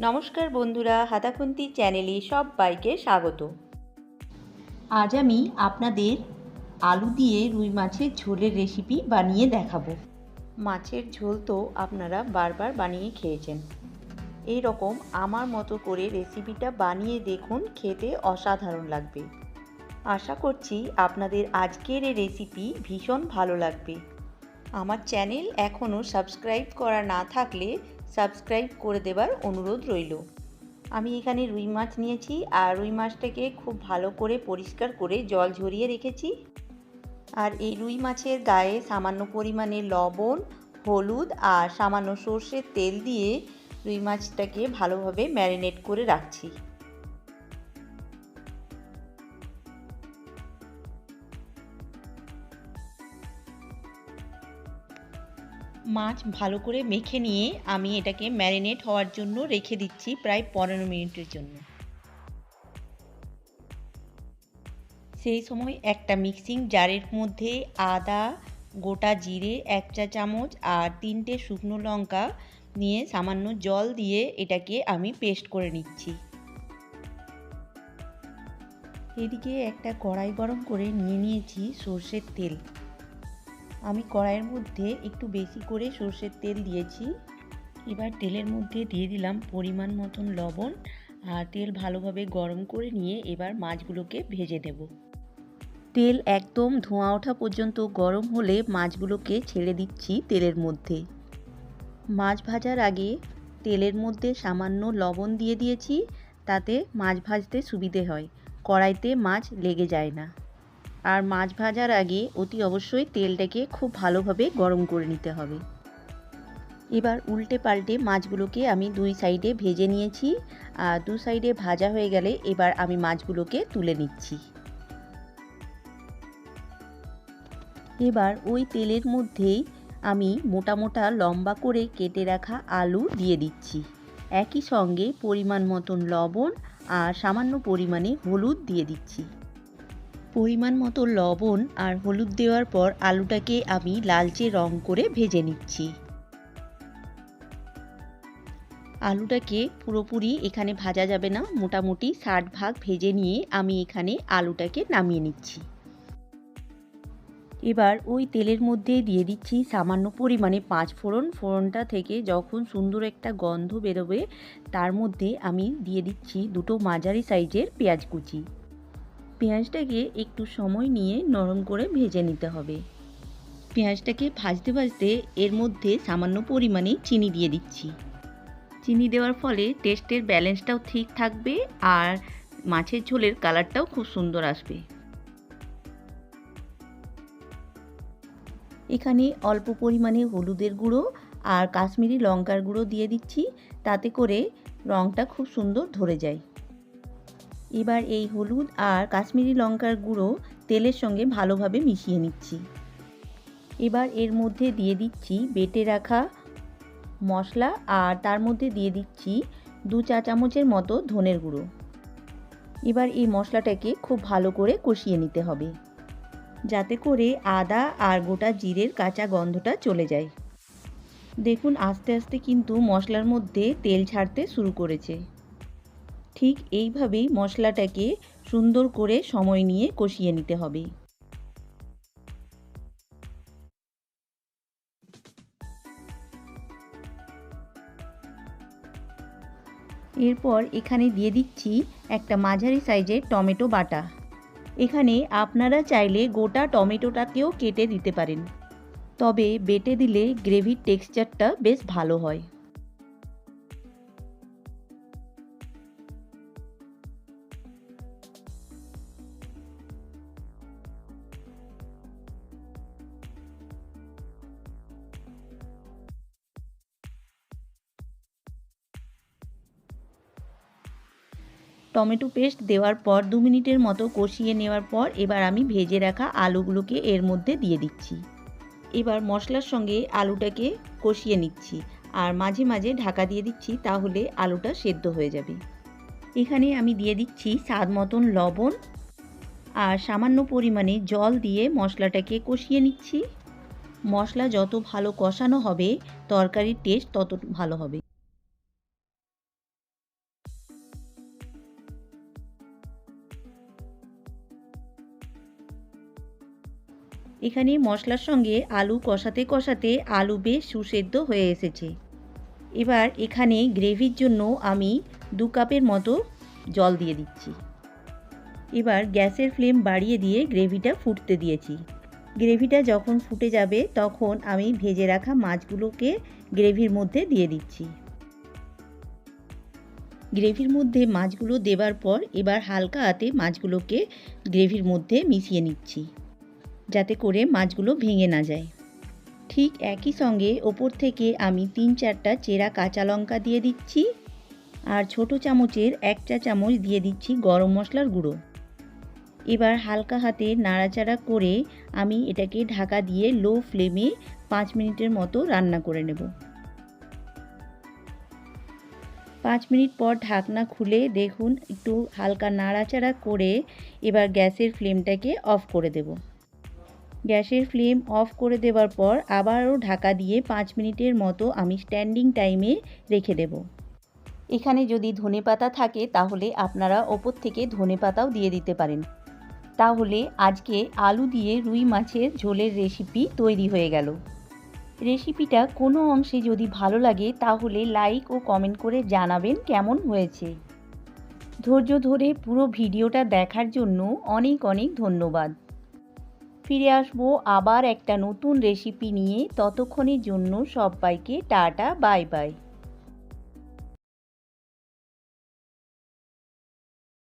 নমস্কার বন্ধুরা হাতাখুন্তি চ্যানেলে সব বাইকে স্বাগত। আজ আমি আপনাদের আলু দিয়ে রুই মাছের ঝোলের রেসিপি বানিয়ে দেখাবো। মাছের ঝোল তো আপনারা বারবার বানিয়ে খেয়েছেন। এই রকম আমার মতো করে রেসিপিটা বানিয়ে দেখুন, খেতে অসাধারণ লাগবে। আশা করছি আপনাদের আজকের এই রেসিপি ভীষণ ভালো লাগবে। আমার চ্যানেল এখনও সাবস্ক্রাইব করা না থাকলে সাবস্ক্রাইব করে দেবার অনুরোধ রইল। আমি এখানে রুই মাছ নিয়েছি আর রুই মাছটাকে খুব ভালো করে পরিষ্কার করে জল ঝরিয়ে রেখেছি। আর এই রুই মাছের গায়ে সামান্য পরিমাণে লবণ, হলুদ আর সামান্য সর্ষের তেল দিয়ে রুই মাছটাকে ভালোভাবে ম্যারিনেট করে রাখছি। মাছ ভালো করে মেখে নিয়ে আমি এটাকে ম্যারিনেট হওয়ার জন্য রেখে দিচ্ছি প্রায় পনেরো মিনিটের জন্য। সেই সময় একটা মিক্সিং জারের মধ্যে আদা, গোটা জিরে, এক চা চামচ আর তিনটে শুকনো লঙ্কা নিয়ে সামান্য জল দিয়ে এটাকে আমি পেস্ট করে নিচ্ছি। এদিকে একটা কড়াই গরম করে নিয়ে নিয়েছি সর্ষের তেল। আমি কড়াইয়ের মধ্যে একটু বেশি করে সর্ষের তেল দিয়েছি। এবার তেলের মধ্যে দিয়ে দিলাম পরিমাণ মতন লবণ আর তেল ভালোভাবে গরম করে নিয়ে এবার মাছগুলোকে ভেজে দেব তেল একদম ধোঁয়া ওঠা পর্যন্ত গরম হলে মাছগুলোকে ছেড়ে দিচ্ছি তেলের মধ্যে। মাছ ভাজার আগে তেলের মধ্যে সামান্য লবণ দিয়ে দিয়েছি, তাতে মাছ ভাজতে সুবিধে হয়। কড়াইতে মাছ লেগে যায় না। আর মাছ ভাজার আগে অতি অবশ্যই তেলটাকে খুব ভালোভাবে গরম করে নিতে হবে। এবার উল্টে পাল্টে মাছগুলোকে আমি দুই সাইডে ভেজে নিয়েছি। আর দু সাইডে ভাজা হয়ে গেলে এবার আমি মাছগুলোকে তুলে নিচ্ছি। এবার ওই তেলের মধ্যেই আমি মোটা মোটা লম্বা করে কেটে রাখা আলু দিয়ে দিচ্ছি। একই সঙ্গে পরিমাণ মতন লবণ আর সামান্য পরিমাণে হলুদ দিয়ে দিচ্ছি। পরিমাণ মতো লবণ আর হলুদ দেওয়ার পর আলুটাকে আমি লালচে রং করে ভেজে নিচ্ছি। আলুটাকে পুরোপুরি এখানে ভাজা যাবে না, মোটামুটি ষাট ভাগ ভেজে নিয়ে আমি এখানে আলুটাকে নামিয়ে নিচ্ছি। এবার ওই তেলের মধ্যে দিয়ে দিচ্ছি সামান্য পরিমাণে পাঁচ ফোড়ন। ফোড়নটা থেকে যখন সুন্দর একটা গন্ধ বেরোবে, তার মধ্যে আমি দিয়ে দিচ্ছি দুটো মাঝারি সাইজের পেঁয়াজ কুচি। পেঁয়াজটাকে একটু সময় নিয়ে নরম করে ভেজে নিতে হবে। পেঁয়াজটাকে ভাজতে ভাজতে এর মধ্যে সামান্য পরিমাণে চিনি দিয়ে দিচ্ছি। চিনি দেওয়ার ফলে টেস্টের ব্যালেন্সটাও ঠিক থাকবে আর মাছের ঝোলের কালারটাও খুব সুন্দর আসবে। এখানে অল্প পরিমাণে হলুদের গুঁড়ো আর কাশ্মীরি লঙ্কার গুঁড়ো দিয়ে দিচ্ছি, তাতে করে রঙটা খুব সুন্দর ধরে যায়। এবার এই হলুদ আর কাশ্মীরি লঙ্কার গুঁড়ো তেলের সঙ্গে ভালোভাবে মিশিয়ে নিচ্ছি। এবার এর মধ্যে দিয়ে দিচ্ছি বেটে রাখা মশলা আর তার মধ্যে দিয়ে দিচ্ছি দু চা চামচের মতো ধনের গুঁড়ো। এবার এই মশলাটাকে খুব ভালো করে কষিয়ে নিতে হবে, যাতে করে আদা আর গোটা জিরের কাঁচা গন্ধটা চলে যায়। দেখুন আস্তে আস্তে কিন্তু মশলার মধ্যে তেল ছাড়তে শুরু করেছে। ঠিক এইভাবেই মশলাটাকে সুন্দর করে সময় নিয়ে কষিয়ে নিতে হবে। এরপর এখানে দিয়ে দিচ্ছি একটা মাঝারি সাইজের টমেটো বাটা। এখানে আপনারা চাইলে গোটা টমেটোটাকেও কেটে দিতে পারেন। তবে বেটে দিলে গ্রেভির টেক্সচারটা বেশ ভালো হয়। টমেটো পেস্ট দেওয়ার পর দু মিনিটের মতো কষিয়ে নেওয়ার পর এবার আমি ভেজে রাখা আলুগুলোকে এর মধ্যে দিয়ে দিচ্ছি। এবার মশলার সঙ্গে আলুটাকে কষিয়ে নিচ্ছি আর মাঝে মাঝে ঢাকা দিয়ে দিচ্ছি তাহলে আলুটা সেদ্ধ হয়ে যাবে। এখানে আমি দিয়ে দিচ্ছি স্বাদ মতন লবণ আর সামান্য পরিমাণে জল দিয়ে মশলাটাকে কষিয়ে নিচ্ছি। মশলা যত ভালো কষানো হবে, তরকারির টেস্ট তত ভালো হবে। এখানে মশলার সঙ্গে আলু কষাতে কষাতে আলু বেশ সুসেদ্ধ হয়ে এসেছে। এবার এখানে গ্রেভির জন্য আমি দু কাপের মতো জল দিয়ে দিচ্ছি। এবার গ্যাসের ফ্লেম বাড়িয়ে দিয়ে গ্রেভিটা ফুটতে দিয়েছি। গ্রেভিটা যখন ফুটে যাবে তখন আমি ভেজে রাখা মাছগুলোকে গ্রেভির মধ্যে দিয়ে দিচ্ছি। গ্রেভির মধ্যে মাছগুলো দেবার পর এবার হালকা হাতে মাছগুলোকে গ্রেভির মধ্যে মিশিয়ে নিচ্ছি। যাতে করে মাছগুলো ভেঙে না যায়। ঠিক একই সঙ্গে ওপর থেকে আমি তিন চারটা চেরা কাঁচা লঙ্কা দিয়ে দিচ্ছি আর ছোট চামচের এক চা চামচ দিয়ে দিচ্ছি গরম মশলার গুঁড়ো। এবার হালকা হাতে নাড়াচাড়া করে আমি এটাকে ঢাকা দিয়ে লো ফ্লেমে পাঁচ মিনিটের মতো রান্না করে নেব। পাঁচ মিনিট পর ঢাকনা খুলে দেখুন একটু হালকা নাড়াচাড়া করে এবার গ্যাসের ফ্লেমটাকে অফ করে দেব। গ্যাসের ফ্লেম অফ করে দেওয়ার পর আবারও ঢাকা দিয়ে পাঁচ মিনিটের মতো আমি স্ট্যান্ডিং টাইমে রেখে দেব। এখানে যদি ধনে পাতা থাকে তাহলে আপনারা ওপর থেকে ধনে পাতাও দিয়ে দিতে পারেন। তাহলে আজকে আলু দিয়ে রুই মাছের ঝোলের রেসিপি তৈরি হয়ে গেল। রেসিপিটা কোনো অংশে যদি ভালো লাগে তাহলে লাইক ও কমেন্ট করে জানাবেন কেমন হয়েছে। ধৈর্য ধরে পুরো ভিডিওটা দেখার জন্য অনেক অনেক ধন্যবাদ। ফিরে আসব আবার একটা নতুন রেসিপি নিয়ে। ততক্ষণের জন্য সবাইকে টাটা বাই বাই